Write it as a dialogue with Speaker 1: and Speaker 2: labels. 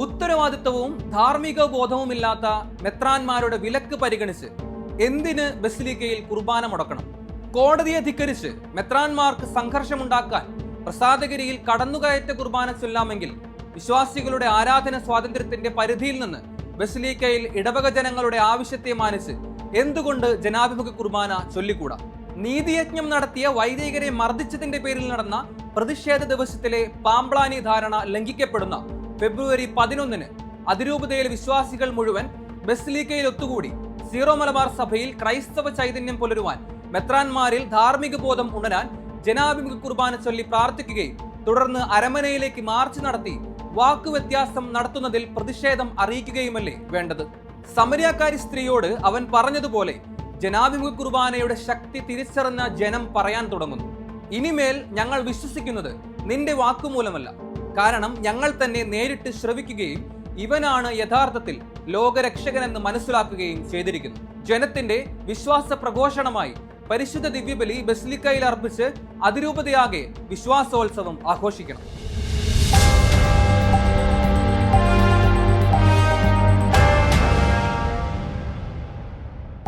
Speaker 1: ഉത്തരവാദിത്വവും ധാർമ്മിക ബോധവുമില്ലാത്ത മെത്രാന്മാരുടെ വിലക്ക് പരിഗണിച്ച് എന്തിന് ബസിലിക്കയിൽ കുർബാന മുടക്കണം കോടതിയെ ധിക്കരിച്ച് മെത്രാന്മാർക്ക് സംഘർഷമുണ്ടാക്കാൻ പ്രസാദഗിരിയിൽ കടന്നുകയറ്റ കുർബാന ചൊല്ലാമെങ്കിൽ വിശ്വാസികളുടെ ആരാധന സ്വാതന്ത്ര്യത്തിന്റെ പരിധിയിൽ നിന്ന് ബസിലിക്കയിൽ ഇടവക ജനങ്ങളുടെ ആവശ്യത്തെ മാനിച്ച് എന്തുകൊണ്ട് ജനാഭിമുഖ കുർബാന ചൊല്ലിക്കൂടാ? നീതിയജ്ഞം നടത്തിയ വൈദികരെ മർദ്ദിച്ചതിന്റെ പേരിൽ നടന്ന പ്രതിഷേധ ദിവസത്തിലെ പാമ്പ്ലാനി ധാരണ ലംഘിക്കപ്പെടുന്ന ഫെബ്രുവരി പതിനൊന്നിന് അതിരൂപതയിലെ വിശ്വാസികൾ മുഴുവൻ ബസ്ലീക്കയിൽ ഒത്തുകൂടി. സീറോ മലബാർ സഭയിൽ ക്രൈസ്തവ ചൈതന്യം പുലരുവാൻ മെത്രാൻമാരിൽ ധാർമ്മിക ബോധം ഉണരാൻ ജനാഭിമുഖ കുർബാന ചൊല്ലി പ്രാർത്ഥിക്കുകയും തുടർന്ന് അരമനയിലേക്ക് മാർച്ച് നടത്തി വാക്കുവ്യത്യാസം നടത്തുന്നതിൽ പ്രതിഷേധം അറിയിക്കുകയുമല്ലേ വേണ്ടത്? സമരിയാക്കാരി സ്ത്രീയോട് അവൻ പറഞ്ഞതുപോലെ ജനാഭിമുഖ കുർബാനയുടെ ശക്തി തിരിച്ചറിഞ്ഞ ജനം പറയാൻ തുടങ്ങുന്നു. ഇനിമേൽ ഞങ്ങൾ വിശ്വസിക്കുന്നത് നിന്റെ വാക്കുമൂലമല്ല. കാരണം ഞങ്ങൾ തന്നെ നേരിട്ട് ശ്രവിക്കുകയും ഇവനാണ് യഥാർത്ഥത്തിൽ ലോകരക്ഷകനെന്ന് മനസ്സിലാക്കുകയും ചെയ്തിരിക്കുന്നു. ജനത്തിന്റെ വിശ്വാസ പ്രഘോഷണമായി പരിശുദ്ധ ദിവ്യബലി ബസിലിക്കയിൽ അർപ്പിച്ച് അതിരൂപതയാകെ വിശ്വാസോത്സവം ആഘോഷിക്കണം.